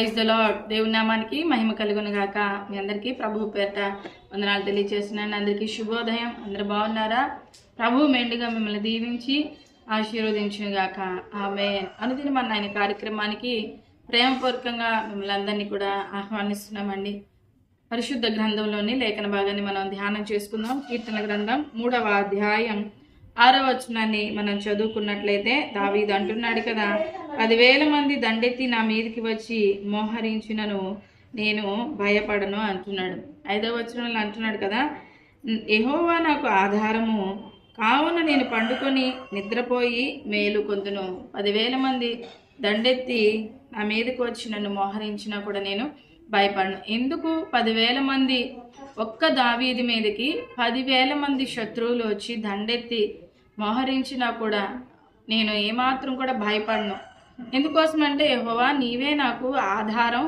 Praise దలో దేవుని నామానికి మహిమ కలుగును గాక. మీ అందరికీ ప్రభు పేరట వందనాలు తెలియజేస్తున్నాను అందరికీ శుభోదయం. అందరు బాగున్నారా? ప్రభు మెండుగా మిమ్మల్ని దీవించి ఆశీర్వదించును గాక. ఆమె అనుదిన మన ఆయన కార్యక్రమానికి ప్రేమపూర్వకంగా మిమ్మల్ని అందరినీ కూడా ఆహ్వానిస్తున్నామండి. పరిశుద్ధ గ్రంథంలోని లేఖన భాగాన్ని మనం ధ్యానం చేసుకుందాం. కీర్తన గ్రంథం మూడవ అధ్యాయం. ఆరో వచనాన్ని మనం చదువుకున్నట్లయితే దావీదు అంటున్నాడు కదా పదివేల మంది దండెత్తి నా మీదకి వచ్చి మోహరించినను నేను భయపడను అంటున్నాడు. ఐదవ వచనంలో అంటున్నాడు కదా ఎహోవా నాకు ఆధారము కావున నేను పండుకొని నిద్రపోయి మేలు కొందును పదివేల మంది దండెత్తి నా మీదకి వచ్చి నన్ను మోహరించినా కూడా నేను భయపడను. ఎందుకు? పదివేల మంది ఒక్క దావీది మీదకి పదివేల మంది శత్రువులు వచ్చి దండెత్తి మోహరించినా కూడా నేను ఏమాత్రం కూడా భయపడను. ఎందుకోసం అంటే యెహోవా నీవే నాకు ఆధారం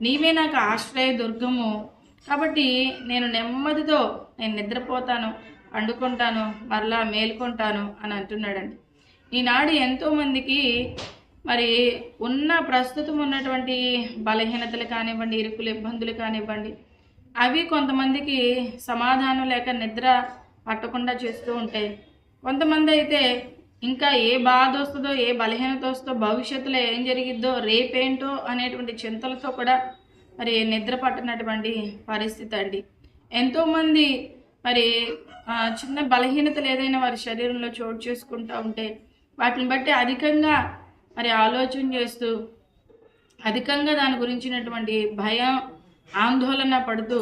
నీవే నాకు ఆశ్రయ దుర్గము. కాబట్టి నేను నెమ్మదితో నేను నిద్రపోతాను పండుకుంటాను మరలా మేల్కొంటాను అని అంటున్నాడండి. ఈనాడు ఎంతోమందికి మరి ఉన్న ప్రస్తుతం ఉన్నటువంటి బలహీనతలు కానివ్వండి ఇరుకులు ఇబ్బందులు కానివ్వండి అవి కొంతమందికి సమాధానం లేక నిద్ర పట్టకుండా చేస్తూ ఉంటాయి. కొంతమంది అయితే ఇంకా ఏ బాధ వస్తుందో ఏ బలహీనత వస్తుందో భవిష్యత్తులో ఏం జరిగిద్దో రేపేంటో అనేటువంటి చింతలతో కూడా మరి నిద్ర పట్టనటువంటి పరిస్థితి అండి. ఎంతోమంది మరి చిన్న బలహీనతలు ఏదైనా వారి శరీరంలో చోటు చేసుకుంటూ ఉంటే వాటిని బట్టి అధికంగా మరి ఆలోచన చేస్తూ అధికంగా దాని గురించినటువంటి భయం ఆందోళన పడుతూ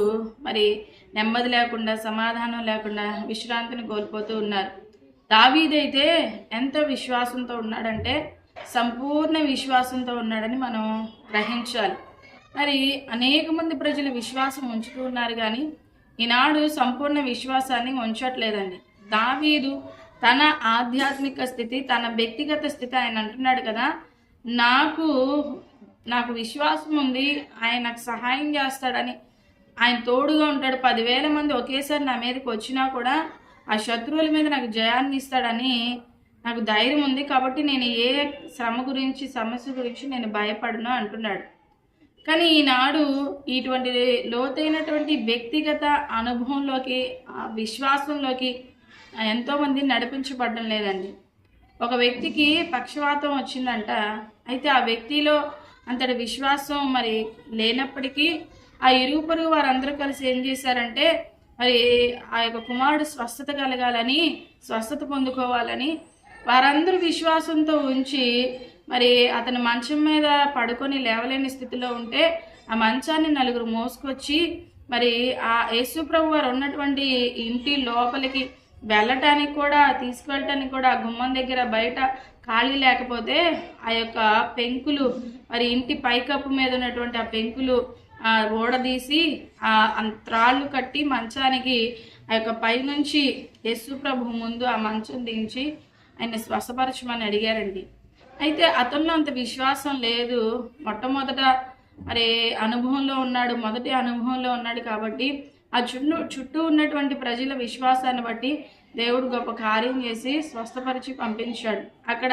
మరి నెమ్మది లేకుండా సమాధానం లేకుండా విశ్రాంతిని కోల్పోతూ ఉన్నారు. దావీదైతే ఎంత విశ్వాసంతో ఉన్నాడంటే సంపూర్ణ విశ్వాసంతో ఉన్నాడని మనం గ్రహించాలి. మరి అనేక మంది ప్రజలు విశ్వాసం ఉంచుతూ ఉన్నారు కానీ ఈనాడు సంపూర్ణ విశ్వాసాన్ని ఉంచట్లేదండి. దావీదు తన ఆధ్యాత్మిక స్థితి తన వ్యక్తిగత స్థితి ఆయన అంటున్నాడు కదా నాకు నాకు విశ్వాసం ఉంది ఆయన నాకు సహాయం చేస్తాడని ఆయన తోడుగా ఉంటాడు. పదివేల మంది ఒకేసారి నా మీదకి వచ్చినా కూడా ఆ శత్రువుల మీద నాకు జయాన్ని ఇస్తాడని నాకు ధైర్యం ఉంది కాబట్టి నేను ఏ శ్రమ గురించి సమస్య గురించి నేను భయపడను అంటున్నాడు. కానీ ఈనాడు ఇటువంటి లోతైనటువంటి వ్యక్తిగత అనుభవంలోకి ఆ విశ్వాసంలోకి ఎంతోమంది నడిపించబడడం లేదండి. ఒక వ్యక్తికి పక్షవాతం వచ్చిందంట అయితే ఆ వ్యక్తిలో అంతటి విశ్వాసం మరి లేనప్పటికీ ఆ ఇరుగు పొరుగు వారందరూ కలిసి ఏం చేశారంటే మరి ఆ యొక్క కుమారుడు స్వస్థత కలగాలని స్వస్థత పొందుకోవాలని వారందరూ విశ్వాసంతో ఉంచి మరి అతను మంచం మీద పడుకొని లేవలేని స్థితిలో ఉంటే ఆ మంచాన్ని నలుగురు మోసుకొచ్చి మరి ఆ యేసు ప్రభు వారు ఉన్నటువంటి ఇంటి లోపలికి వెళ్ళటానికి కూడా తీసుకువెళ్ళటానికి కూడా ఆ గుమ్మం దగ్గర బయట ఖాళీ లేకపోతే ఆ యొక్క పెంకులు మరి ఇంటి పైకప్పు మీద ఉన్నటువంటి ఆ పెంకులు ఆ ఓడదీసి ఆ త్రాళ్ళు కట్టి మంచానికి ఆ యొక్క పైనుంచి యేసు ప్రభు ముందు ఆ మంచం దించి ఆయన స్వస్థపరచమని అడిగారండి. అయితే అతనిలో అంత విశ్వాసం లేదు. మొట్టమొదట మరి అనుభవంలో ఉన్నాడు మొదటి అనుభవంలో ఉన్నాడు కాబట్టి ఆ చుట్టూ చుట్టూ ఉన్నటువంటి ప్రజల విశ్వాసాన్ని బట్టి దేవుడు గొప్ప కార్యం చేసి స్వస్థపరిచి పంపించాడు. అక్కడ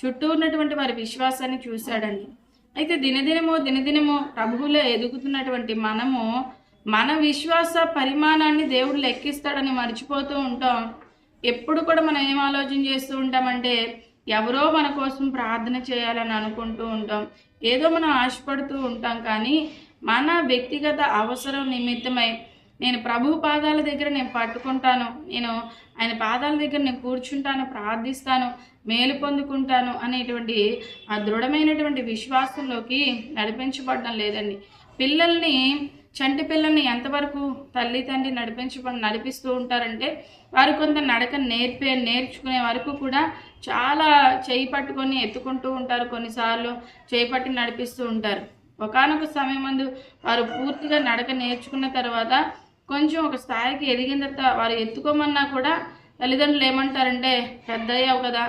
చుట్టూ ఉన్నటువంటి వారి విశ్వాసాన్ని చూశాడండి. అయితే దినదినము దినదినము ప్రభువులో ఎదుగుతున్నటువంటి మనము మన విశ్వాస పరిమాణాన్ని దేవుడు లెక్కిస్తాడని మర్చిపోతూ ఉంటాం. ఎప్పుడు కూడా మనం ఏం ఆలోచన చేస్తూ ఉంటామంటే ఎవరో మన కోసం ప్రార్థన చేయాలని అనుకుంటూ ఉంటాం. ఏదో మనం ఆశపడుతూ ఉంటాం కానీ మన వ్యక్తిగత అవసరం నిమిత్తమై నేను ప్రభు పాదాల దగ్గర నేను పట్టుకుంటాను. నేను ఆయన పాదాల దగ్గర నేను కూర్చుంటాను ప్రార్థిస్తాను. మేలు పొందుకుంటాను అనేటువంటి ఆ దృఢమైనటువంటి విశ్వాసంలోకి నడిపించబడడం లేదండి. పిల్లల్ని చంటి పిల్లల్ని ఎంతవరకు తల్లి తండ్రి నడిపించ నడిపిస్తూ ఉంటారంటే వారు కొంత నడక నేర్పే నేర్చుకునే వరకు కూడా చాలా చేయి పట్టుకొని ఎత్తుకుంటూ ఉంటారు. కొన్నిసార్లు చేయి పట్టి నడిపిస్తూ ఉంటారు. ఒకానొక సమయం మందు వారు పూర్తిగా నడక నేర్చుకున్న తర్వాత కొంచెం ఒక స్థాయికి ఎదిగిన తర్వాత వారు ఎత్తుకోమన్నా కూడా తల్లిదండ్రులు ఏమంటారంటే పెద్ద అయ్యావు కదా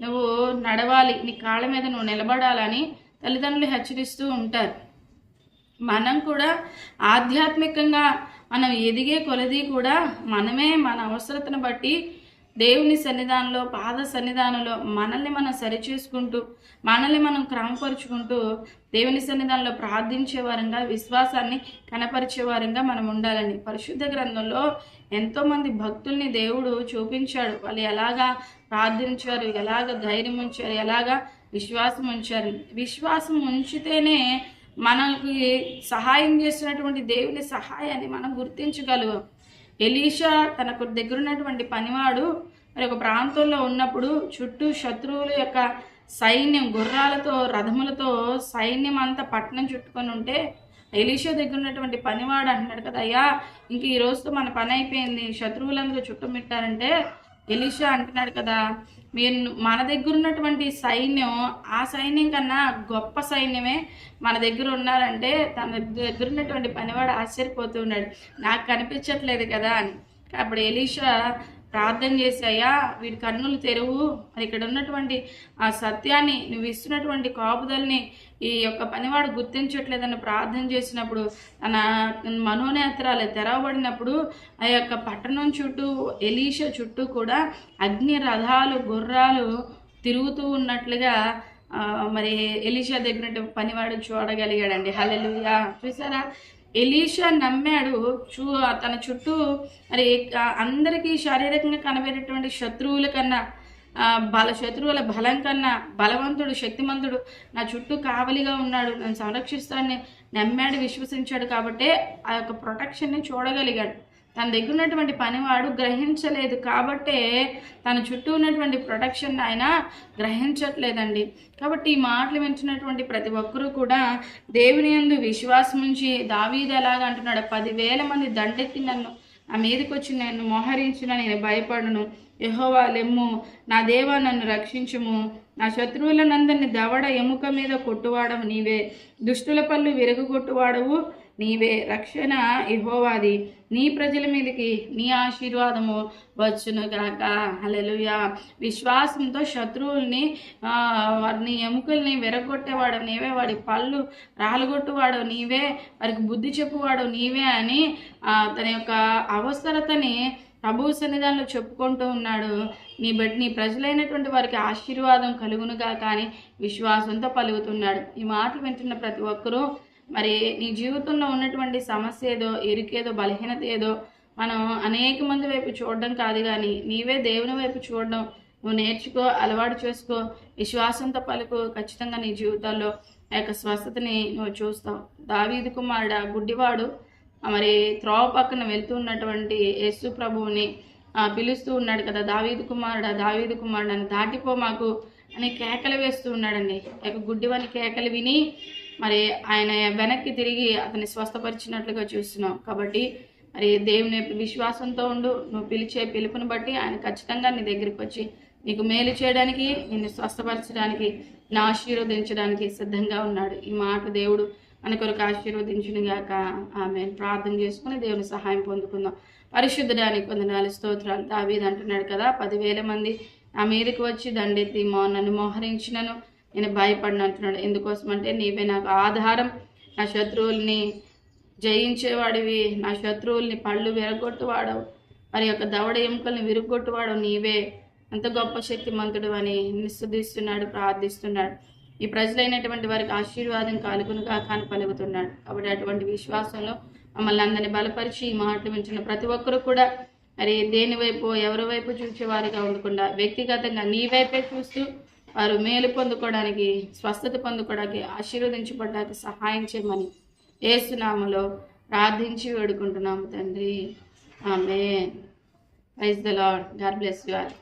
నువ్వు నడవాలి నీ కాళ్ళ మీద నువ్వు నిలబడాలని తల్లిదండ్రులు హెచ్చరిస్తూ ఉంటారు. మనం కూడా ఆధ్యాత్మికంగా మనం ఎదిగే కొలది కూడా మనమే మన అవసరతను బట్టి దేవుని సన్నిధానంలో పాద సన్నిధానంలో మనల్ని మనం సరిచేసుకుంటూ మనల్ని మనం క్రమపరుచుకుంటూ దేవుని సన్నిధానంలో ప్రార్థించే వారంగా విశ్వాసాన్ని కనపరిచే వారంగా మనం ఉండాలని పరిశుద్ధ గ్రంథంలో ఎంతోమంది భక్తుల్ని దేవుడు చూపించాడు. వాళ్ళు ఎలాగా ప్రార్థించారు ఎలాగ ధైర్యం ఉంచారు ఎలాగా విశ్వాసం ఉంచారు. విశ్వాసం ఉంచితేనే మనకి సహాయం చేసినటువంటి దేవుని సహాయాన్ని మనం గుర్తించగలుగు ఎలీషా తనకు దగ్గర ఉన్నటువంటి పనివాడు మరి ఒక ప్రాంతంలో ఉన్నప్పుడు చుట్టూ శత్రువుల యొక్క సైన్యం గుర్రాలతో రథములతో సైన్యం అంతా పట్టణం చుట్టుకొని ఉంటే ఎలీషా దగ్గర ఉన్నటువంటి పనివాడు అంటున్నాడు కదా అయ్యా ఇంక ఈ రోజుతో మన పని అయిపోయింది. శత్రువులందరూ చుట్టుమిట్టారంటే ఎలీషా అంటున్నాడు కదా మీరు మన దగ్గర ఉన్నటువంటి సైన్యం ఆ సైన్యం కన్నా గొప్ప సైన్యమే మన దగ్గర ఉన్నారంటే తన దగ్గర ఉన్నటువంటి పనివాడు ఆశ్చర్యపోతూ ఉన్నాడు. నాకు కనిపించట్లేదు కదా అని. అప్పుడు ఎలీషా ప్రార్థన చేశాయా వీడి కన్నులు తెరువు. మరి ఇక్కడ ఉన్నటువంటి ఆ సత్యాన్ని నువ్వు ఇస్తున్నటువంటి కాపుదల్ని ఈ యొక్క పనివాడు గుర్తించట్లేదని ప్రార్థన చేసినప్పుడు తన మనోనేత్రాలు తెరవబడినప్పుడు ఆ యొక్క పట్టణం చుట్టూ ఎలీష చుట్టూ కూడా అగ్ని రథాలు గుర్రాలు తిరుగుతూ ఉన్నట్లుగా మరి ఎలీషా దగ్గర పనివాడు చూడగలిగాడండి. హలెలుయా చూసారా? ఎలీషా నమ్మాడు. చూ తన చుట్టూ మరి అందరికీ శారీరకంగా కనబడేటువంటి శత్రువుల కన్నా బల శత్రువుల బలం కన్నా బలవంతుడు శక్తిమంతుడు నా చుట్టూ కావలిగా ఉన్నాడు. నన్ను సంరక్షిస్తాడని నమ్మాడు విశ్వసించాడు కాబట్టే ఆ యొక్క ప్రొటెక్షన్ని చూడగలిగాడు. తన దగ్గర ఉన్నటువంటి పనివాడు గ్రహించలేదు కాబట్టే తన చుట్టూ ఉన్నటువంటి ప్రొటెక్షన్ ఆయన గ్రహించట్లేదండి. కాబట్టి ఈ మాటలు వింటున్నటువంటి ప్రతి ఒక్కరూ కూడా దేవుని ఎందు విశ్వాసం ఉంచి దావీది ఎలాగ అంటున్నాడు పదివేల మంది దండెత్తి నన్ను నా మీదకి వచ్చి నన్ను మోహరించిన నేను భయపడను. యహోవా లెమ్ము. నా దేవా నన్ను రక్షించుము. నా శత్రువులనందరిని దవడ ఎముక మీద కొట్టువాడవు నీవే. దుష్టుల పళ్ళు విరగు కొట్టువాడవు నీవే రక్షణ ఇహోవాది నీ ప్రజల మీదకి నీ ఆశీర్వాదము వచ్చును గాక హలెలుయా విశ్వాసంతో శత్రువుల్ని వారిని ఎముకల్ని విరగొట్టేవాడు నీవే. వాడి పళ్ళు రాలుగొట్టువాడు నీవే. వారికి బుద్ధి చెప్పువాడు నీవే అని తన యొక్క అవసరతని ప్రభు సన్నిధానంలో చెప్పుకుంటూ ఉన్నాడు. నీ బట్టి నీ ప్రజలైనటువంటి వారికి ఆశీర్వాదం కలుగునుగా కానీ విశ్వాసంతో పలుకుతున్నాడు. ఈ మాట వింటున్న ప్రతి ఒక్కరూ మరి నీ జీవితంలో ఉన్నటువంటి సమస్య ఏదో ఇరుకేదో బలహీనత ఏదో మనం అనేక మంది వైపు చూడడం కాదు కానీ నీవే దేవుని వైపు చూడడం నువ్వు నేర్చుకో అలవాటు చేసుకో విశ్వాసంతో పలుకు ఖచ్చితంగా నీ జీవితాల్లో ఆ యొక్క స్వస్థతని నువ్వు చూస్తావు. దావీది కుమారుడు గుడ్డివాడు మరి త్రోవ పక్కన వెళ్తున్నటువంటి యేసు ప్రభువుని పిలుస్తూ ఉన్నాడు కదా దావీదు కుమారుడు దావీదు కుమారుడు అని దాటిపో మాకు అని కేకలు వేస్తూ ఉన్నాడండి. యొక్క గుడ్డివాని కేకలు విని మరి ఆయన వెనక్కి తిరిగి అతన్ని స్వస్థపరిచినట్లుగా చూస్తున్నాం కాబట్టి మరి దేవుని విశ్వాసంతో ఉండు నువ్వు పిలిచే పిలుపుని బట్టి ఆయన ఖచ్చితంగా నీ దగ్గరికి వచ్చి నీకు మేలు చేయడానికి నిన్ను స్వస్థపరచడానికి నా ఆశీర్వదించడానికి సిద్ధంగా ఉన్నాడు. ఈ మాట దేవుడు మన కొరకు ఆశీర్వదించిన గాక ఆమె ప్రార్థన చేసుకుని దేవుని సహాయం పొందుకుందాం. పరిశుద్ధడానికి నాలుగు స్తోత్రాలు. దావీది అంటున్నాడు కదా పదివేల మంది నా మీదకి వచ్చి దండెత్తి మో నన్ను మోహరించినను. నేను భయపడిన అంటున్నాడు. ఎందుకోసం అంటే నీవే నాకు ఆధారం. నా శత్రువుల్ని జయించేవాడివి. నా శత్రువుల్ని పళ్ళు విరగొట్టువాడవు. వారి యొక్క దవడ ఎముకల్ని విరుగొట్టువాడు నీవే. అంత గొప్ప శక్తిమంతుడు అని నిస్తుదిస్తున్నాడు ప్రార్థిస్తున్నాడు. ఈ ప్రజలైనటువంటి వారికి ఆశీర్వాదం కాలుగునుగా కాని పలుకుతున్నాడు. కాబట్టి అటువంటి విశ్వాసంలో మమ్మల్ని అందరినీ బలపరిచి ఈ మాటలు వింటున్న ప్రతి ఒక్కరు కూడా మరి దేని వైపు ఎవరి వైపు చూసేవారిగా ఉండకుండా వ్యక్తిగతంగా నీ వైపే చూస్తూ వారు మేలు పొందుకోవడానికి స్వస్థత పొందుకోవడానికి ఆశీర్వదించబడడానికి సహాయం చేయమని ఏసునామలో ప్రార్థించి వేడుకుంటున్నాము తండ్రి. ఆమె praise the lord god bless you are